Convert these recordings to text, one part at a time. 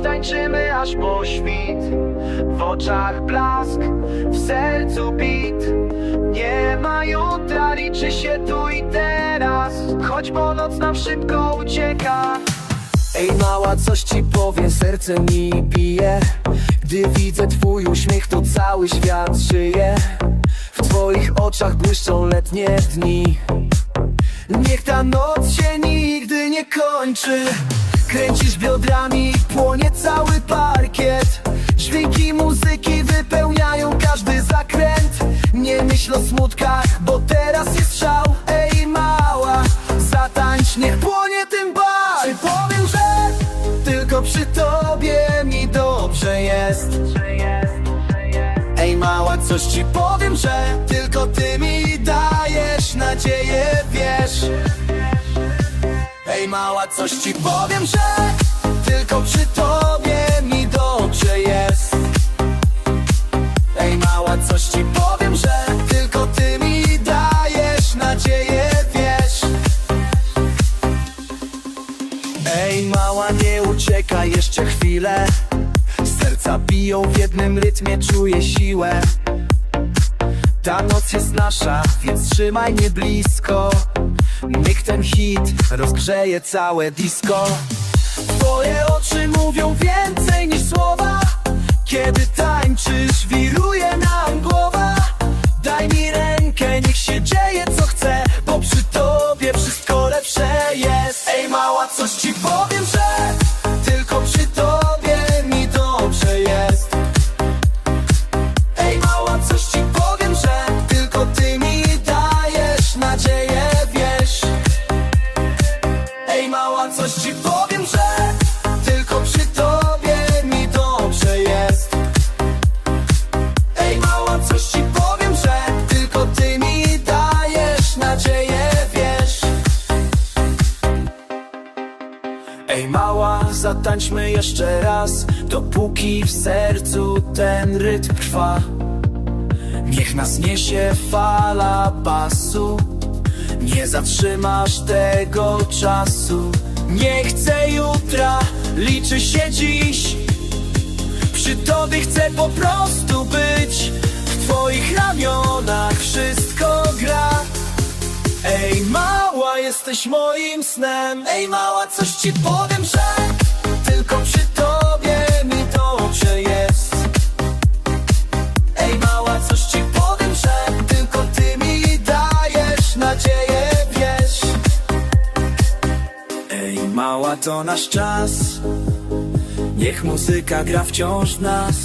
Dziś tańczymy aż po świt. W oczach blask, w sercu bit. Nie ma jutra, liczy się tu i teraz. Choć po noc nam szybko ucieka. Ej mała, coś ci powiem, serce mi bije Gdy widzę twój uśmiech, to cały świat żyje. W twoich oczach błyszczą letnie dni. Niech ta noc się nigdy nie kończy Kręcisz biodrami, płonie cały parkiet. Dźwięki muzyki wypełniają każdy zakręt. Nie myśl o smutkach, bo teraz jest szał. Ej mała, zatańcz, niech płonie tym bar. Czy powiem, że tylko przy tobie mi dobrze jest. Ej mała, coś ci powiem, że tylko ty mi dajesz nadzieję, wiesz Ej mała, coś ci powiem, że tylko przy tobie mi dobrze jest. Ej mała, coś ci powiem, że tylko ty mi dajesz nadzieję, wiesz. Ej mała, nie uciekaj jeszcze chwilę. Serca biją w jednym rytmie, czuję siłę. Ta noc jest nasza, więc trzymaj mnie blisko Niech ten hit rozgrzeje całe disco. Twoje oczy mówią więcej niż słowa. Kiedy mała, coś ci powiem, że Tylko przy tobie mi dobrze jest. Ej mała, coś ci powiem, że Tylko ty mi dajesz nadzieję, wiesz. Ej mała, zatańczmy jeszcze raz Dopóki w sercu ten rytm trwa. Niech nas niesie fala basu Nie zatrzymasz tego czasu. Nie chcę jutra, liczy się dziś. Przy tobie chcę po prostu być. W twoich ramionach wszystko gra. Ej mała, jesteś moim snem. Ej mała, coś ci powiem, że Ej mała, to nasz czas Niech muzyka gra wciąż w nas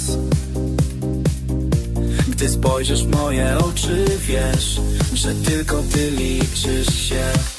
gdy spojrzysz w moje oczy, wiesz, że tylko ty liczysz się.